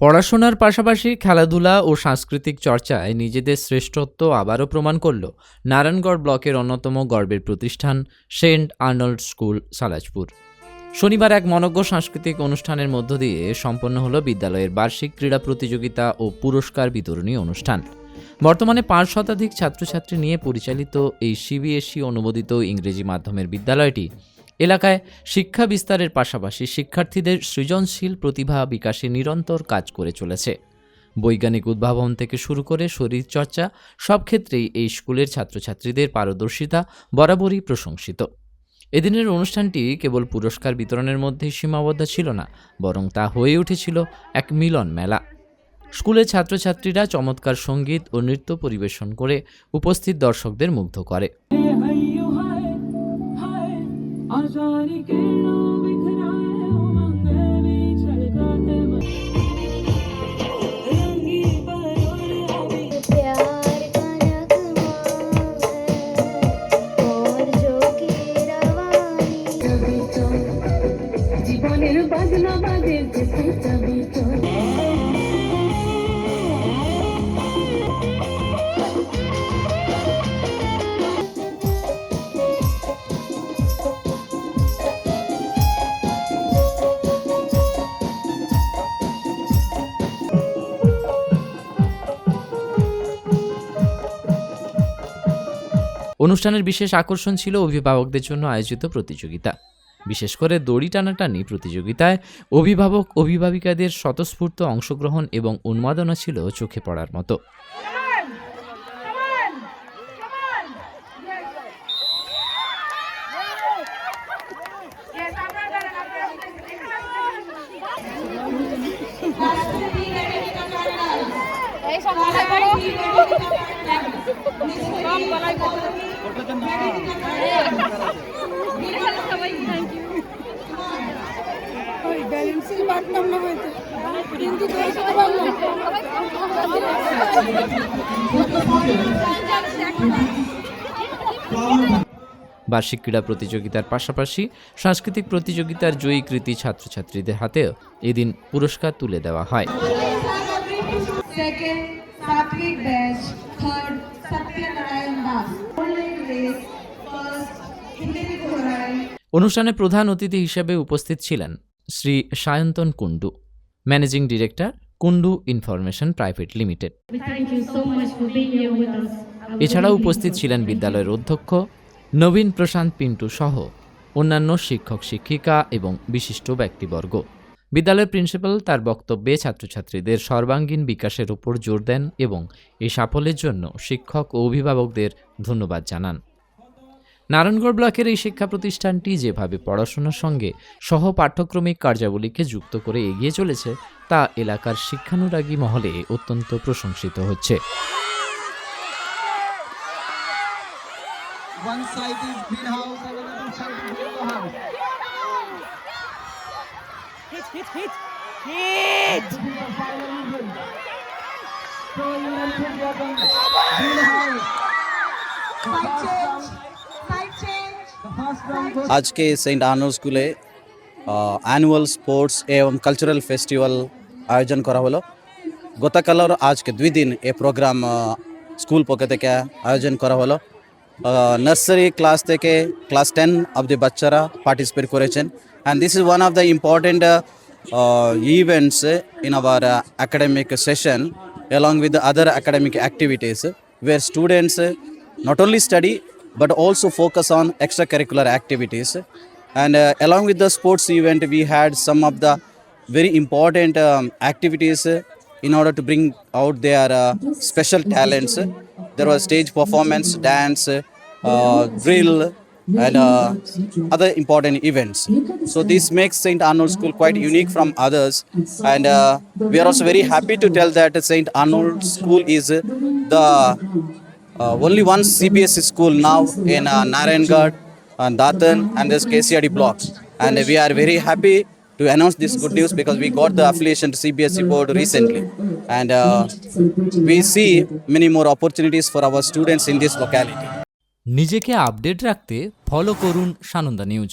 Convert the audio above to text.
পড়াশোনার পাশাপাশি খেলাধুলা ও সাংস্কৃতিক চর্চায় নিজেদের শ্রেষ্ঠত্ব আবারও প্রমাণ করল নারায়ণগড় ব্লকের অন্যতম গর্বের প্রতিষ্ঠান, সেন্ট আর্নল্ড স্কুল, সালাজপুর। শনিবার এক মনজ্ঞ সাংস্কৃতিক অনুষ্ঠানের মধ্য দিয়ে সম্পন্ন হলো বিদ্যালয়ের বার্ষিক ক্রীড়া প্রতিযোগিতা ও পুরস্কার বিতরণী অনুষ্ঠান। বর্তমানে পাঁচ শতাধিক ছাত্রছাত্রী নিয়ে পরিচালিত এই সিবিএসই অনুমোদিত ইংরেজি মাধ্যমের বিদ্যালয়টি এলাকায় শিক্ষা বিস্তারের পাশাপাশি শিক্ষার্থীদের সৃজনশীল প্রতিভা বিকাশে নিরন্তর কাজ করে চলেছে। বৈজ্ঞানিক উদ্ভাবন থেকে শুরু করে শরীরচর্চা সব ক্ষেত্রেই এই স্কুলের ছাত্রছাত্রীদের পারদর্শিতা বরাবরই প্রশংসিত। এদিনের অনুষ্ঠানটি কেবল পুরস্কার বিতরণের মধ্যেই সীমাবদ্ধ ছিল না, বরং তা হয়ে উঠেছিল এক মিলন মেলা। স্কুলের ছাত্রছাত্রীরা চমৎকার সংগীত ও নৃত্য পরিবেশন করে উপস্থিত দর্শকদের মুগ্ধ করে। आजारी किरणों बिखराए অনুষ্ঠানের বিশেষ আকর্ষণ ছিল অভিভাবকদের জন্য আয়োজিত প্রতিযোগিতা। বিশেষ করে দড়ি টানাটানি প্রতিযোগিতায় অভিভাবক অভিভাবিকাদের স্বতঃস্ফূর্ত অংশগ্রহণ এবং উন্মাদনা ছিল চোখে পড়ার মতো। বার্ষিক ক্রীড়া প্রতিযোগিতার পাশাপাশি সাংস্কৃতিক প্রতিযোগিতার জয়ী কৃতি ছাত্রছাত্রীদের হাতেও এদিন পুরস্কার তুলে দেওয়া হয়। Satvik Baj. Third, Satya Narayan Das. Golden Race. First, Himit Thorai. অনুষ্ঠানে প্রধান অতিথি হিসেবে উপস্থিত ছিলেন Shri Sayantan Kundu managing director Kundu information private limited thank you so much for being here with us. এছাড়াও উপস্থিত ছিলেন বিদ্যালয়ের অধ্যক্ষ নবীন প্রশান্ত পিন্টু সহ অন্যান্য শিক্ষক শিক্ষিকা এবং বিশিষ্ট ব্যক্তিবর্গ বিদ্যালয়ের প্রিন্সিপাল তার বক্তব্যে ছাত্রছাত্রীদের সর্বাঙ্গীন বিকাশের উপর জোর দেন এবং এই সাফল্যের জন্য শিক্ষক ও অভিভাবকদের ধন্যবাদ জানান নারায়ণগড় ব্লকের এই শিক্ষা প্রতিষ্ঠানটি যেভাবে পড়াশোনার সঙ্গে সহ পাঠ্যক্রমিক কার্যাবলীকে যুক্ত করে এগিয়ে চলেছে, তা এলাকার শিক্ষানুরাগী মহলে অত্যন্ত প্রশংসিত হচ্ছে One side is greenhouse, another side is yellow house. Heat heat heat heat আজকে সেন্ট আনো স্কুলে অ্যানুয়াল স্পোর্টস এবং কালচারাল ফেস্টিভ্যাল আয়োজন করা হলো। গতকাল আর আজকে দুই দিন এ প্রোগ্রাম স্কুল পক্ষ থেকে আয়োজন করা হলো। নার্সারি ক্লাস থেকে ক্লাস টেন অবধি বাচ্চারা পার্টিসিপেট করেছেন and this is one of the important events in our academic session along with the other academic activities where students uh, not only study but also focus on extracurricular activities and uh, along with the sports event we had some of the very important um, activities uh, in order to bring out their uh, special talents there was stage performance dance uh, drill and uh, other important events. So this makes St. Arnold School quite unique from others, and uh, we are also very happy to tell that St. Arnold School is uh, the uh, only one CBSE school now in uh, Narayangad and Datan and this KCRD blocks, and we are very happy to announce this good news because we got the affiliation to CBSE E board recently, and uh, we see many more opportunities for our students in this locality. নিজেকে update রাখতে follow করুন Sananda news